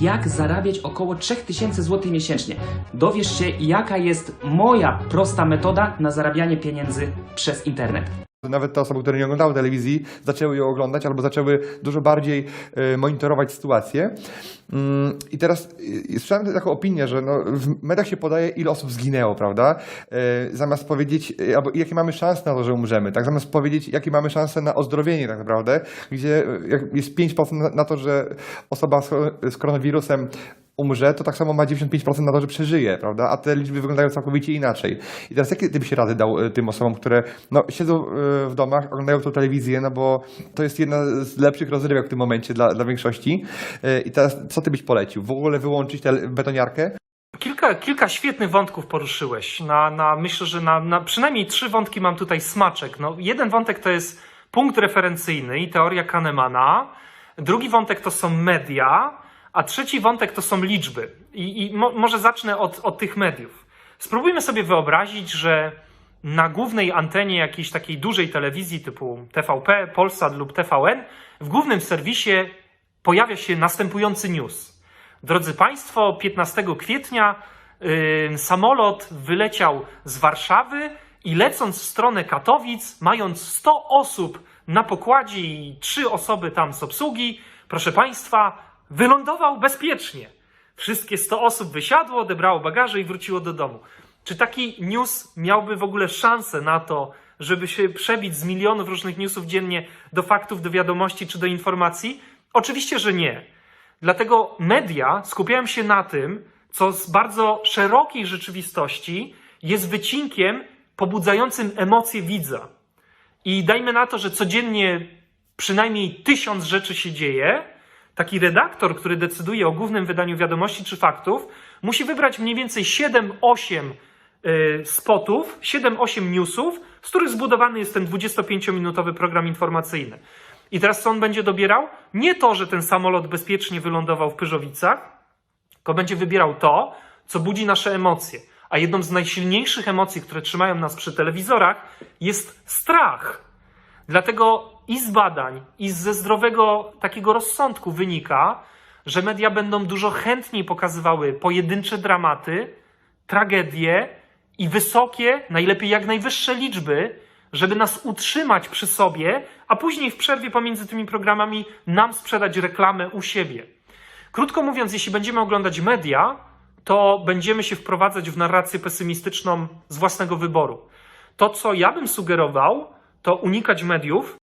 jak zarabiać około 3000 zł miesięcznie. Dowiesz się, jaka jest moja prosta metoda na zarabianie pieniędzy przez internet. Nawet te osoby, które nie oglądały telewizji, zaczęły ją oglądać albo zaczęły dużo bardziej e, monitorować sytuację. Mm, I teraz e, słyszałem taką opinię, że no, w mediach się podaje, ile osób zginęło, prawda? E, Zamiast powiedzieć, albo jakie mamy szanse na to, że umrzemy, tak? Zamiast powiedzieć, jakie mamy szanse na ozdrowienie tak naprawdę, gdzie jest 5% na- to, że osoba z koronawirusem umrze, to tak samo ma 95% na to, że przeżyje, prawda? A te liczby wyglądają całkowicie inaczej. I teraz jakie ty byś rady dał e, tym osobom, które no, siedzą e, w domach, oglądają tą telewizję, no bo to jest jedna z lepszych rozrywek w tym momencie dla, dla większości. E, I teraz co ty byś polecił? W ogóle wyłączyć tę betoniarkę? Kilka, kilka świetnych wątków poruszyłeś. Na, na, myślę, że na, na przynajmniej trzy wątki mam tutaj smaczek. No, jeden wątek to jest punkt referencyjny i teoria Kahnemana. Drugi wątek to są media, a trzeci wątek to są liczby. I, i mo, może zacznę od, od tych mediów. Spróbujmy sobie wyobrazić, że na głównej antenie jakiejś takiej dużej telewizji typu TVP, Polsat lub TVN w głównym serwisie pojawia się następujący news. Drodzy Państwo, 15 kwietnia yy, samolot wyleciał z Warszawy i lecąc w stronę Katowic, mając 100 osób na pokładzie i 3 osoby tam z obsługi, proszę Państwa, wylądował bezpiecznie. Wszystkie 100 osób wysiadło, odebrało bagaże i wróciło do domu. Czy taki news miałby w ogóle szansę na to, żeby się przebić z milionów różnych newsów dziennie do faktów, do wiadomości czy do informacji? Oczywiście, że nie. Dlatego media skupiają się na tym, co z bardzo szerokiej rzeczywistości jest wycinkiem pobudzającym emocje widza. I dajmy na to, że codziennie przynajmniej tysiąc rzeczy się dzieje. Taki redaktor, który decyduje o głównym wydaniu wiadomości czy faktów, musi wybrać mniej więcej 7-8 y, spotów, 7-8 newsów, z których zbudowany jest ten 25-minutowy program informacyjny. I teraz co on będzie dobierał? Nie to, że ten samolot bezpiecznie wylądował w Pyrzowicach, tylko będzie wybierał to, co budzi nasze emocje. A jedną z najsilniejszych emocji, które trzymają nas przy telewizorach, jest strach. Dlatego i z badań, i ze zdrowego takiego rozsądku wynika, że media będą dużo chętniej pokazywały pojedyncze dramaty, tragedie i wysokie, najlepiej jak najwyższe liczby, żeby nas utrzymać przy sobie, a później w przerwie pomiędzy tymi programami nam sprzedać reklamę u siebie. Krótko mówiąc, jeśli będziemy oglądać media, to będziemy się wprowadzać w narrację pesymistyczną z własnego wyboru. To, co ja bym sugerował, to unikać mediów,